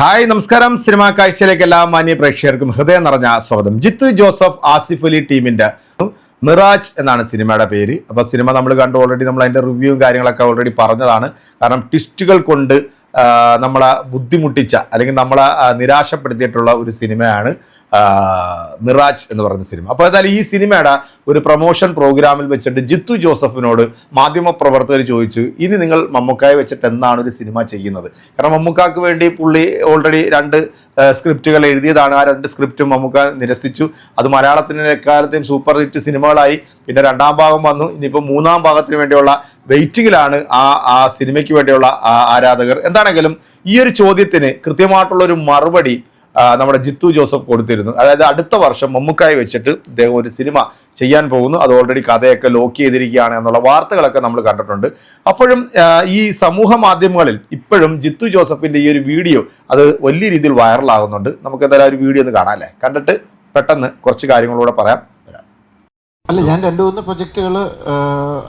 Hi നമസ്കാരം. Cinema കാഴ്ചയിലേക്ക് എല്ലാ മാന്യ പ്രേക്ഷകർക്കും ഹൃദയം നിറഞ്ഞ സ്വാഗതം. ജിത്തു ജോസഫ് ആസിഫ് അലി ടീമിന്റെ മിറാജ് എന്നാണ് സിനിമയുടെ പേര്. അപ്പോൾ സിനിമ നമ്മൾ കണ്ടു ഓൾറെഡി നമ്മൾ അതിന്റെ റിവ്യൂവും കാര്യങ്ങളൊക്കെ ഓൾറെഡി പറഞ്ഞതാണ്. കാരണം ട്വിസ്റ്റുകൾ കൊണ്ട് നമ്മളെ ബുദ്ധിമുട്ടിച്ച അല്ലെങ്കിൽ നമ്മളെ നിരാശപ്പെടുത്തിയിട്ടുള്ള ഒരു സിനിമയാണ് മിറാജ് എന്ന് പറയുന്ന സിനിമ. അപ്പോൾ ഏതായാലും ഈ സിനിമയുടെ ഒരു പ്രൊമോഷൻ പ്രോഗ്രാമിൽ വെച്ചിട്ട് ജിത്തു ജോസഫിനോട് മാധ്യമപ്രവർത്തകർ ചോദിച്ചു ഇനി നിങ്ങൾ മമ്മൂക്കായെ വെച്ചിട്ട് എന്നാണ് ഒരു സിനിമ ചെയ്യുന്നത്? കാരണം മമ്മൂക്കാക്ക് വേണ്ടി പുള്ളി ഓൾറെഡി രണ്ട് സ്ക്രിപ്റ്റുകൾ എഴുതിയതാണ്. ആ രണ്ട് സ്ക്രിപ്റ്റും മമ്മൂക്ക നിരസിച്ചു. അത് മലയാളത്തിന്റെ എക്കാലത്തെയും സൂപ്പർ ഹിറ്റ് സിനിമകളായി. പിന്നെ രണ്ടാം ഭാഗം വന്നു. ഇനിയിപ്പോൾ മൂന്നാം ഭാഗത്തിന് വേണ്ടിയുള്ള വെയിറ്റിങ്ങിലാണ് ആ ആ സിനിമയ്ക്ക് വേണ്ടിയുള്ള ആരാധകർ. എന്താണെങ്കിലും ഈ ഒരു ചോദ്യത്തിന് കൃത്യമായിട്ടുള്ള ഒരു മറുപടി നമ്മുടെ ജിത്തു ജോസഫ് കൊടുത്തിരുന്നു. അതായത് അടുത്ത വർഷം മമ്മൂക്കായി വെച്ചിട്ട് ഇദ്ദേഹം ഒരു സിനിമ ചെയ്യാൻ പോകുന്നു. അത് ഓൾറെഡി കഥയൊക്കെ ലോക്ക് ചെയ്തിരിക്കുകയാണ് എന്നുള്ള വാർത്തകളൊക്കെ നമ്മൾ കണ്ടിട്ടുണ്ട്. അപ്പോഴും ഈ സമൂഹ മാധ്യമങ്ങളിൽ ഇപ്പോഴും ജിത്തു ജോസഫിന്റെ ഈ ഒരു വീഡിയോ അത് വലിയ രീതിയിൽ വൈറലാകുന്നുണ്ട്. നമുക്ക് എന്തായാലും ഒരു വീഡിയോ ഒന്ന് കാണാം അല്ലേ? കണ്ടിട്ട് പെട്ടെന്ന് കുറച്ച് കാര്യങ്ങളൂടെ പറയാം. അല്ല ഞാൻ രണ്ടു മൂന്ന് പ്രൊജക്റ്റുകൾ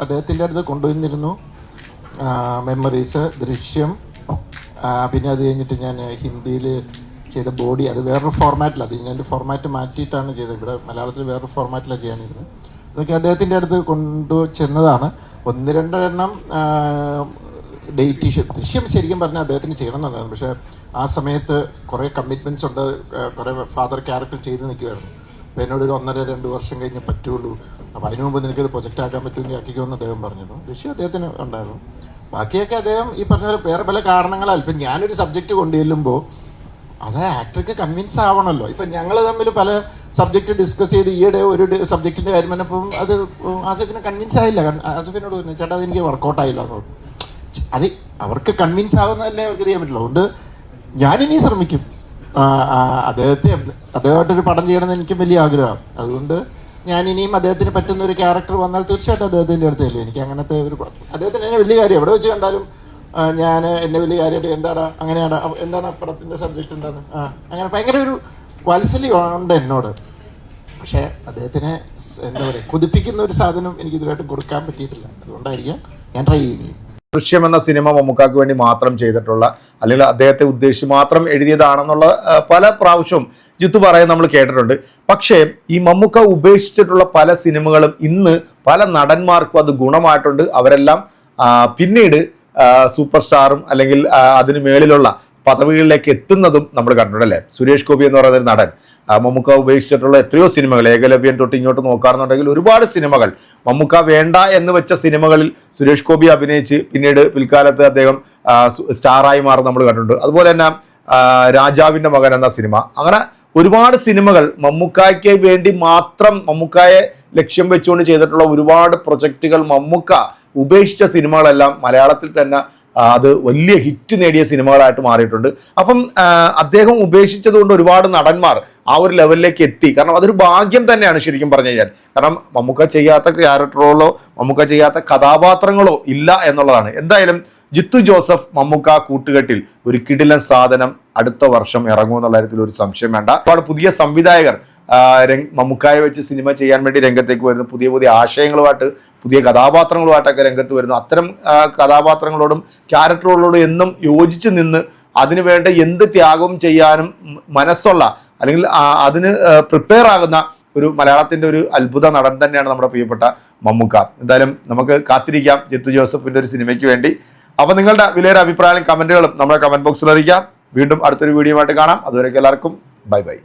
അദ്ദേഹത്തിന്റെ അടുത്ത് കൊണ്ടുവന്നിരുന്നു. മെമ്മറീസ് ദൃശ്യം. പിന്നെ അത് കഴിഞ്ഞിട്ട് ഞാൻ ഹിന്ദിയിൽ ചെയ്ത ബോഡി അത് വേറൊരു ഫോർമാറ്റിലാണ് അത് ഇങ്ങനെ ഫോർമാറ്റ് മാറ്റിയിട്ടാണ് ചെയ്തത്. ഇവിടെ മലയാളത്തിൽ വേറൊരു ഫോർമാറ്റിലാണ് ചെയ്യാനിരുന്നത്. അതൊക്കെ അദ്ദേഹത്തിന്റെ അടുത്ത് കൊണ്ടു ചെന്നതാണ്. ഒന്ന് രണ്ടെണ്ണം ഡേറ്റ് ദൃശ്യം ശരിക്കും പറഞ്ഞാൽ അദ്ദേഹത്തിന് ചെയ്യണം എന്നുണ്ടായിരുന്നു പക്ഷേ ആ സമയത്ത് കുറേ കമ്മിറ്റ്മെന്റ്സ് ഉണ്ട്. കുറേ ഫാദർ ക്യാരക്ടർ ചെയ്ത് നിൽക്കുമായിരുന്നു അപ്പോൾ എന്നോട് ഒരു ഒന്നര രണ്ട് വർഷം കഴിഞ്ഞ് പറ്റുള്ളൂ. അപ്പോൾ അതിനു മുമ്പ് നിനക്കത് പ്രൊജക്റ്റ് ആക്കാൻ പറ്റുമെങ്കിൽ ആക്കിക്കുമെന്ന് അദ്ദേഹം പറഞ്ഞിരുന്നു. ദൃശ്യം അദ്ദേഹത്തിന് ഉണ്ടായിരുന്നു. ബാക്കിയൊക്കെ അദ്ദേഹം ഈ പറഞ്ഞ വേറെ പല കാരണങ്ങളാൽ ഇപ്പം ഞാനൊരു സബ്ജക്റ്റ് കൊണ്ടുചെല്ലുമ്പോൾ അത് ആക്ടർക്ക് കൺവിൻസ് ആവണമല്ലോ ഇപ്പം ഞങ്ങൾ തമ്മിൽ പല സബ്ജക്റ്റ് ഡിസ്കസ് ചെയ്ത് ഈയിടെ ഒരു സബ്ജക്റ്റിന്റെ കാര്യം പറഞ്ഞപ്പം അത് ആസഫിന് കൺവിൻസ് ആയില്ല. ആസഫിനോട് പറഞ്ഞു ചേട്ടാ അത് എനിക്ക് വർക്ക്ഔട്ട് ആയില്ല. എന്ന് പറഞ്ഞു. അത് അവർക്ക് കൺവിൻസ് ആവുന്നതല്ലേ അവർക്ക് ചെയ്യാൻ പറ്റില്ല അതുകൊണ്ട് ഞാനിനി ശ്രമിക്കും. അദ്ദേഹത്തെ അദ്ദേഹമായിട്ടൊരു പടം ചെയ്യണമെന്ന് എനിക്കും വലിയ ആഗ്രഹമാണ്. അതുകൊണ്ട് ഞാൻ ഇനിയും അദ്ദേഹത്തിന് പറ്റുന്ന ഒരു ക്യാരക്ടർ വന്നാൽ തീർച്ചയായിട്ടും അദ്ദേഹത്തിന്റെ അടുത്തല്ലേ എനിക്ക് അങ്ങനത്തെ ഒരു അദ്ദേഹത്തിന് വലിയ കാര്യം. എവിടെ വെച്ച് കണ്ടാലും ഞാൻ എന്നെ വലിയ കാര്യമായിട്ട് എന്താടാ അങ്ങനെയാണ് എന്താണ് ആ പടത്തിന്റെ സബ്ജക്റ്റ് എന്താണ്? ആ അങ്ങനെ ഭയങ്കര ഒരു വാത്സല്യമുണ്ട് എന്നോട്. പക്ഷേ അദ്ദേഹത്തിനെ എന്താ പറയുക കുതിപ്പിക്കുന്ന ഒരു സാധനം എനിക്ക് ഇതുവരായിട്ട് കൊടുക്കാൻ പറ്റിയിട്ടില്ല. അതുകൊണ്ടായിരിക്കും ഞാൻ ട്രൈ ചെയ്യുന്നു ദൃശ്യം എന്ന സിനിമ മമ്മൂക്കാക്ക് വേണ്ടി മാത്രം ചെയ്തിട്ടുള്ള അല്ലെങ്കിൽ അദ്ദേഹത്തെ ഉദ്ദേശിച്ച് മാത്രം എഴുതിയതാണെന്നുള്ള പല പ്രാവശ്യവും ജിത്തു പറയാൻ നമ്മൾ കേട്ടിട്ടുണ്ട്. പക്ഷേ ഈ മമ്മൂക്ക ഉപേക്ഷിച്ചിട്ടുള്ള പല സിനിമകളും ഇന്ന് പല നടന്മാർക്കും അത് ഗുണമായിട്ടുണ്ട്. അവരെല്ലാം പിന്നീട് സൂപ്പർ സ്റ്റാറും അല്ലെങ്കിൽ അതിന് മേളിലുള്ള പദവികളിലേക്ക് എത്തുന്നതും നമ്മൾ കണ്ടിട്ടുണ്ട് അല്ലേ? സുരേഷ് ഗോപി എന്ന് പറയുന്ന ഒരു നടൻ. മമ്മൂക്ക ഉപേക്ഷിച്ചിട്ടുള്ള എത്രയോ സിനിമകൾ ഏകലവ്യൻ തൊട്ട് ഇങ്ങോട്ട് നോക്കുകയാണെന്നുണ്ടെങ്കിൽ ഒരുപാട് സിനിമകൾ. മമ്മൂക്ക വേണ്ട എന്ന് വെച്ച സിനിമകളിൽ സുരേഷ് ഗോപി അഭിനയിച്ച് പിന്നീട് പിൽക്കാലത്ത് അദ്ദേഹം സ്റ്റാറായി മാറും നമ്മൾ കണ്ടിട്ടുണ്ട്. അതുപോലെ തന്നെ രാജാവിന്റെ മകൻ എന്ന സിനിമ. അങ്ങനെ ഒരുപാട് സിനിമകൾ മമ്മൂക്കായ്ക്ക് വേണ്ടി മാത്രം മമ്മൂക്കായെ ലക്ഷ്യം വെച്ചുകൊണ്ട് ചെയ്തിട്ടുള്ള ഒരുപാട് പ്രൊജക്റ്റുകൾ മമ്മൂക്ക ഉപേക്ഷിച്ച സിനിമകളെല്ലാം മലയാളത്തിൽ തന്നെ അത് വലിയ ഹിറ്റ് നേടിയ സിനിമകളായിട്ട് മാറിയിട്ടുണ്ട്. അപ്പം അദ്ദേഹം ഉപേക്ഷിച്ചതുകൊണ്ട് ഒരുപാട് നടന്മാർ ആ ഒരു ലെവലിലേക്ക് എത്തി. കാരണം അതൊരു ഭാഗ്യം തന്നെയാണ് ശരിക്കും പറഞ്ഞു കഴിഞ്ഞാൽ. കാരണം മമ്മൂക്ക ചെയ്യാത്ത ക്യാരക്ടറുകളോ മമ്മൂക്ക ചെയ്യാത്ത കഥാപാത്രങ്ങളോ ഇല്ല എന്നുള്ളതാണ്. എന്തായാലും ജിത്തു ജോസഫ് മമ്മൂക്ക കൂട്ടുകെട്ടിൽ ഒരു കിടിലൻ സാധനം അടുത്ത വർഷം ഇറങ്ങുമെന്നുള്ള കാര്യത്തിൽ ഒരു സംശയം വേണ്ട. ഒരുപാട് പുതിയ സംവിധായകർ മമ്മൂക്കായെ വെച്ച് സിനിമ ചെയ്യാൻ വേണ്ടി രംഗത്തേക്ക് വരുന്നു. പുതിയ പുതിയ ആശയങ്ങളുമായിട്ട് പുതിയ കഥാപാത്രങ്ങളുമായിട്ടൊക്കെ രംഗത്ത് വരുന്നു. അത്തരം കഥാപാത്രങ്ങളോടും ക്യാരക്ടറുകളോടും എന്നും യോജിച്ച് നിന്ന് അതിനുവേണ്ട എന്ത് ത്യാഗവും ചെയ്യാനും മനസ്സുള്ള അല്ലെങ്കിൽ അതിന് പ്രിപ്പയർ ആകുന്ന ഒരു മലയാളത്തിന്റെ ഒരു അത്ഭുത നടൻ തന്നെയാണ് നമ്മുടെ പ്രിയപ്പെട്ട മമ്മൂക്ക. എന്തായാലും നമുക്ക് കാത്തിരിക്കാം ജിത്തു ജോസഫിന്റെ ഒരു സിനിമയ്ക്ക് വേണ്ടി. അപ്പോൾ നിങ്ങളുടെ വിലയേറെ അഭിപ്രായങ്ങളും കമന്റുകളും നമ്മുടെ കമന്റ് ബോക്സിൽ അറിയിക്കാം. വീണ്ടും അടുത്തൊരു വീഡിയോ ആയിട്ട് കാണാം. അതുവരെയൊക്കെ എല്ലാവർക്കും ബൈ ബൈ.